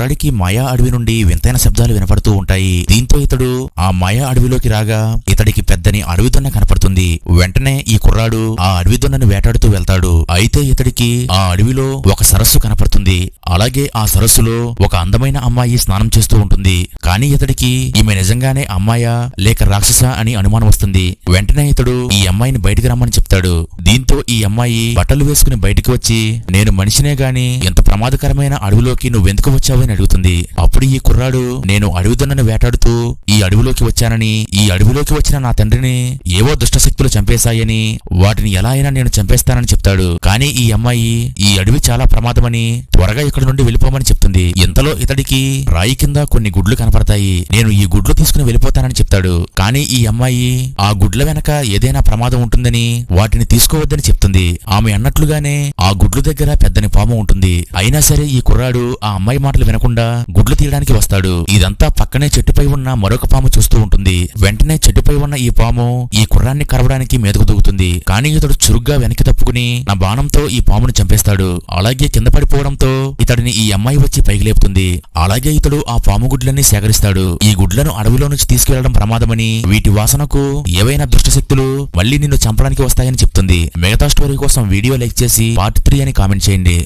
కుర్రాడికి మాయా అడవి నుండి వింతైన శబ్దాలు వినపడుతూ ఉంటాయి. దీంతో ఇతడు ఆ మాయా అడవిలోకి రాగా ఇతడికి పెద్దని అడవి దొన్న కనపడుతుంది. వెంటనే ఈ కుర్రాడు ఆ అడవి దొన్నను వేటాడుతూ వెళ్తాడు. అయితే ఇతడికి ఆ అడవిలో ఒక సరస్సు కనపడుతుంది. అలాగే ఆ సరస్సులో ఒక అందమైన అమ్మాయి స్నానం చేస్తూ ఉంటుంది. కానీ ఇతడికి ఈమె నిజంగానే అమ్మాయా లేక రాక్షస అని అనుమానం వస్తుంది. వెంటనే ఇతడు ఈ అమ్మాయిని బయటికి రమ్మని చెప్తాడు. దీంతో ఈ అమ్మాయి బట్టలు వేసుకుని బయటికి వచ్చి నేను మనిషినే గాని ఎంత ప్రమాదకరమైన అడవిలోకి నువ్వెందుకు వచ్చావని అడుగుతుంది. అప్పుడు ఈ కుర్రాడు నేను అడవిదొన్నని వేటాడుతూ ఈ అడవిలోకి వచ్చానని ఈ అడవిలోకి వచ్చిన నా తండ్రిని ఏవో దుష్టశక్తులు చంపేశాయని వాటిని ఎలా అయినా నేను చంపేస్తానని చెప్తాడు. కానీ ఈ అమ్మాయి ఈ అడవి చాలా ప్రమాదమని త్వరగా ఇక్కడ నుండి వెళ్ళిపోమని చెప్తుంది. ఇంతలో ఇతడికి రాయి కింద కొన్ని గుడ్లు కనపడతాయి. నేను ఈ గుడ్లు తీసుకుని వెళ్ళిపోతానని చెప్తాడు. కానీ ఈ అమ్మాయి ఆ గుడ్ల వెనక ఏదైనా ప్రమాదం ఉంటుందని వాటిని తీసుకోవద్దని చెప్తుంది. ఆమె అన్నట్లుగానే ఆ గుడ్లు దగ్గర పెద్దని పాము ఉంటుంది. అయినా సరే ఈ కుర్రాడు ఆ అమ్మాయి మాటలు వినకుండా గుడ్లు తీయడానికి వస్తాడు. ఇదంతా పక్కనే చెట్టుపై ఉన్న మరొక పాము చూస్తూ ఉంటుంది. వెంటనే చెట్టుపై ఉన్న ఈ పాము ఈ కుర్రాన్ని కరవడానికి మీదకు దూకుతుంది. కానీ ఇతడు చురుగ్గా వెనక్కి తప్పుకుని నా బాణంతో ఈ పామును చంపేస్తాడు. అలాగే కింద పడిపోవడంతో ఇతడిని ఈ అమ్మాయి వచ్చి పైకి లేపుతుంది. అలాగే ఇతడు ఆ పాము గుడ్లన్నీ సేకరిస్తాడు. ఈ గుడ్లను అడవిలో నుంచి తీసుకెళ్ళడం ప్రమాదమని వీటి వాసనకు ఏవైనా దుష్టశక్తులు మళ్ళీ నిన్ను చంపడానికి వస్తాయని చెప్తుంది. మిగతా స్టోరీ కోసం వీడియో లైక్ చేసి పార్ట్ త్రీ అని కామెంట్ చేయండి.